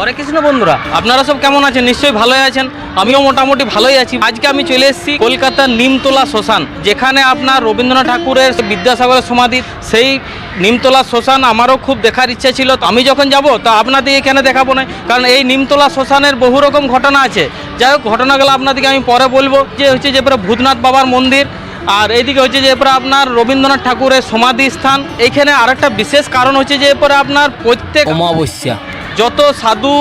হরে কৃষ্ণ বন্ধুরা, আপনারা সব কেমন আছেন? নিশ্চয়ই ভালোই আছেন। আমিও মোটামুটি ভালোই আছি। আজকে আমি চলে এসেছি কলকাতার নিমতলা শ্মশান, যেখানে আপনার রবীন্দ্রনাথ ঠাকুরের বিদ্যাসাগরের সমাধি। সেই নিমতলা শ্মশান আমারও খুব দেখার ইচ্ছা ছিল। আমি যখন যাব, তা আপনাদের এখানে দেখাবো না। কারণ এই নিমতলা শ্মশানের বহু রকম ঘটনা আছে। যাই হোক, ঘটনাগুলো আপনাদেরকে আমি পরে বলব। যে হচ্ছে যে ভূতনাথ বাবার মন্দির, আর এইদিকে হচ্ছে যে এরপরে আপনার রবীন্দ্রনাথ ঠাকুরের সমাধি স্থান এইখানে আরেকটা বিশেষ কারণ হচ্ছে যে এরপরে আপনার প্রত্যেক অমাবস্যা। যত সাধু,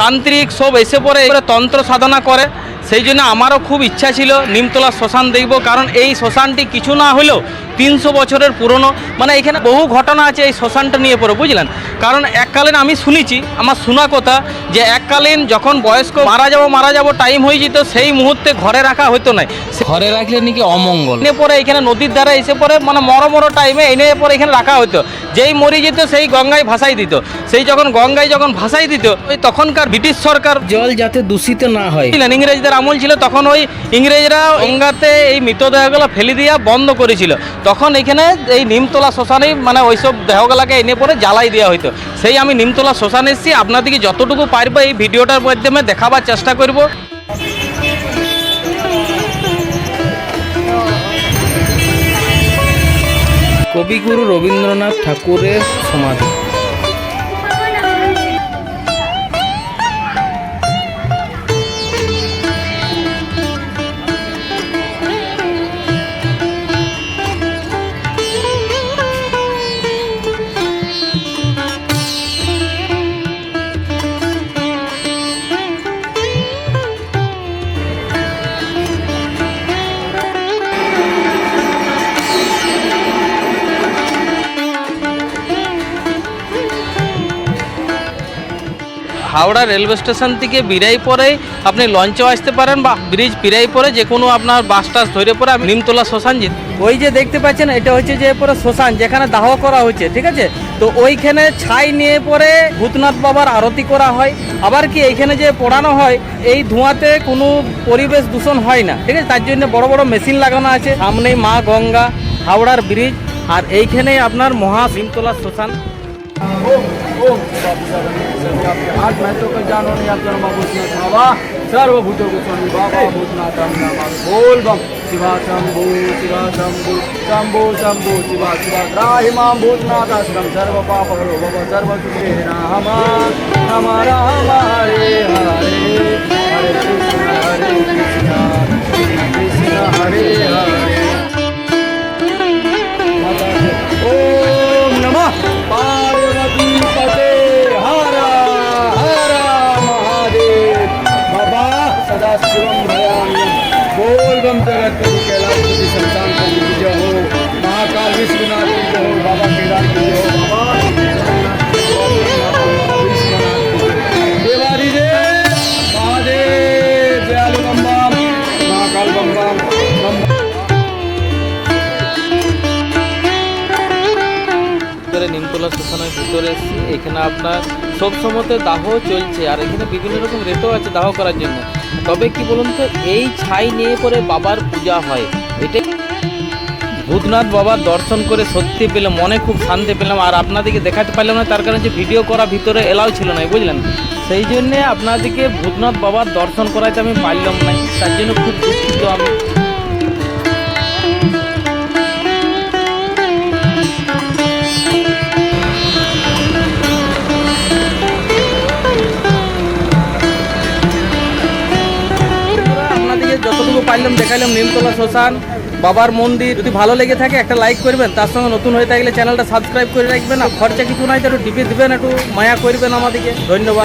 তান্ত্রিক সব এসে পরে তন্ত্র সাধনা করে। সেই জন্য আমারও খুব ইচ্ছা ছিল নিমতলা শ্মশান দেখব, কারণ এই শ্মশানটি কিছু না হলেও তিনশো বছরের পুরনো মানে এখানে বহু ঘটনা আছে এই শ্মশানটা নিয়ে পড়ে বুঝলেন? কারণ এককালীন আমি শুনেছি আমার শোনা কথা যে এককালীন যখন বয়স্ক মারা যাব মারা যাব টাইম হয়ে যেত সেই মুহূর্তে ঘরে রাখা হতো না। ঘরে রাখলে নাকি অমঙ্গল। এনে পরে এখানে নদীর ধারে এসে পরে মানে মরো মরো টাইমে এনে পরে এখানে রাখা হতো। যেই মরে যেত সেই গঙ্গায় ভাসাই দিত। সেই যখন গঙ্গায় যখন ভাসাই দিত ওই তখনকার ব্রিটিশ সরকার জল যাতে দূষিত না হয়। ইংরেজদের আমল ছিল তখন ওই ইংরেজরা গঙ্গাতে এই মৃতদেহগুলো ফেলে দিয়া বন্ধ করেছিল। তখন এখানে এই নিমতলা শ্মশানে মানে ওইসব দেহগুলাকে এনে পরে জ্বালাই দেওয়া হইতো। সেই আমি নিমতলা শ্মশানে এসেছি, আপনাদেরকে যতটুকু পারব এই ভিডিওটার মাধ্যমে দেখাবার চেষ্টা করব। কবিগুরু রবীন্দ্রনাথ ঠাকুরের সমাধি। হাওড়া রেলওয়ে স্টেশন থেকে বিরাই পরে আপনি লঞ্চেও আসতে পারেন বা ব্রিজ পিরাই পরে যে কোনো আপনার বাস টাস ধরে পরে আপনি নিমতলা শ্মশান যেতে ওই যে দেখতে পাচ্ছেন এটা হচ্ছে যে পরে শ্মশান যেখানে দাহ করা হচ্ছে ঠিক আছে তো ওইখানে ছাই নিয়ে পরে ভূতনাথ বাবার আরতি করা হয় আবার কি এইখানে যে পড়ানো হয় এই ধোঁয়াতে কোনো পরিবেশ দূষণ হয় না ঠিক আছে তার জন্য বড় বড় মেশিন লাগানো আছে সামনেই মা গঙ্গা হাওড়ার ব্রিজ আর এইখানেই আপনার মহা নিমতলা শ্মশান आठ महत्व का जानो बाबा सर्वभूतों को स्वामी बाबा भूतनाथ बोल बम। शिवा शंभू शिवा शंभू, शंभु शंभू, शिवा शिवा ग्राही माम भूतनाथ आश्रम, सर्व पाप हरो सर्व सुखे राम राम, हरे हरे। ভিতরে নিমতলা শ্মশানের ভিতরে এখানে আপনার সব সময়তে দাহ চলছে আর এখানে বিভিন্ন রকম রেটও আছে দাহ করার জন্য। তবে কি বলুন তো, এই ছাই নিয়ে পরে বাবার পূজা হয়। এটা ভূতনাথ বাবার দর্শন করে সত্যি পেলাম, মনে খুব শান্তি পেলাম। আর আপনাদেরকে দেখাতে পারলাম না, তার কারণে যে ভিডিও করা ভিতরে এলাও ছিল না, বুঝলেন? সেই জন্যে আপনাদেরকে ভূতনাথ বাবার দর্শন করাইতে আমি পারলাম না, তার জন্য খুব দুঃখিত আমি। পারলাম দেখাইলাম নিমতলা শ্মশান, বাবার মন্দির। যদি ভালো লেগে থাকে, একটা লাইক করবেন, তার সঙ্গে নতুন হয়ে থাকলে চ্যানেলটা সাবস্ক্রাইব করে রাখবেন, আর খরচা কিছু নাই তো একটু টিপে দিবেন, একটু মায়া করবেন আমাদেরকে। ধন্যবাদ।